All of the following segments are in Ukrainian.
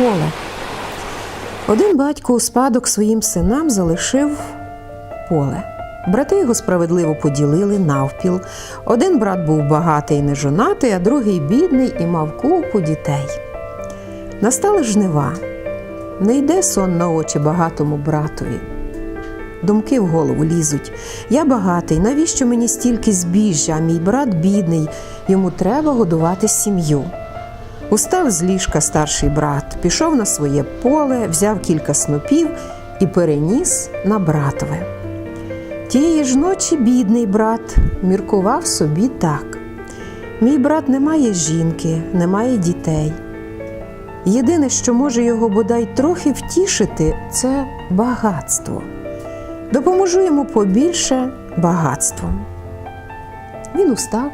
поле. Один батько у спадок своїм синам залишив поле. Брати його справедливо поділили навпіл. Один брат був багатий і нежонатий, а другий бідний і мав купу дітей. Настали жнива. Не йде сон на очі багатому братові. Думки в голову лізуть. Я багатий, навіщо мені стільки збіжжя, а мій брат бідний, йому треба годувати сім'ю. Устав з ліжка старший брат, пішов на своє поле, взяв кілька снопів і переніс на братове. Тієї ж ночі бідний брат міркував собі так: мій брат не має жінки, не має дітей. Єдине, що може його бодай трохи втішити, це багатство. Допоможу йому побільше багатством. Він устав,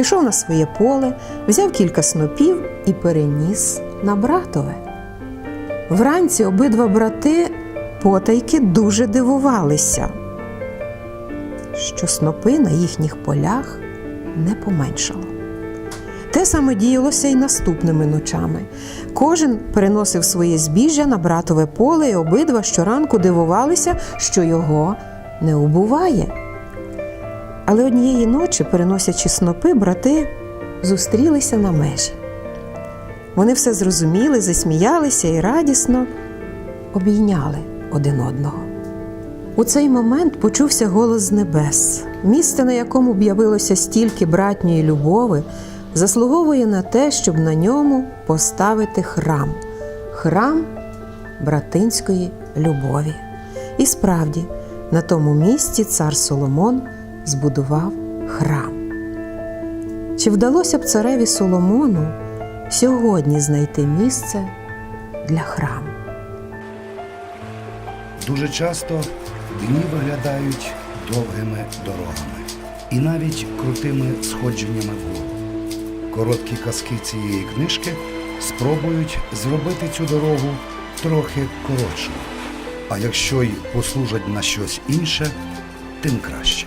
пішов на своє поле, взяв кілька снопів і переніс на братове. Вранці обидва брати потайки дуже дивувалися, що снопи на їхніх полях не поменшало. Те саме діялося й наступними ночами. Кожен переносив своє збіжжя на братове поле, і обидва щоранку дивувалися, що його не убуває. Але однієї ночі, переносячи снопи, брати зустрілися на межі. Вони все зрозуміли, засміялися і радісно обійняли один одного. У цей момент почувся голос з небес. Місце, на якому б явилося стільки братньої любови, заслуговує на те, щоб на ньому поставити храм храм братинської любові. І справді, на тому місці цар Соломон збудував храм. Чи вдалося б цареві Соломону сьогодні знайти місце для храму? Дуже часто дні виглядають довгими дорогами і навіть крутими сходженнями вгору. Короткі казки цієї книжки спробують зробити цю дорогу трохи коротшою. А якщо й послужать на щось інше, тим краще.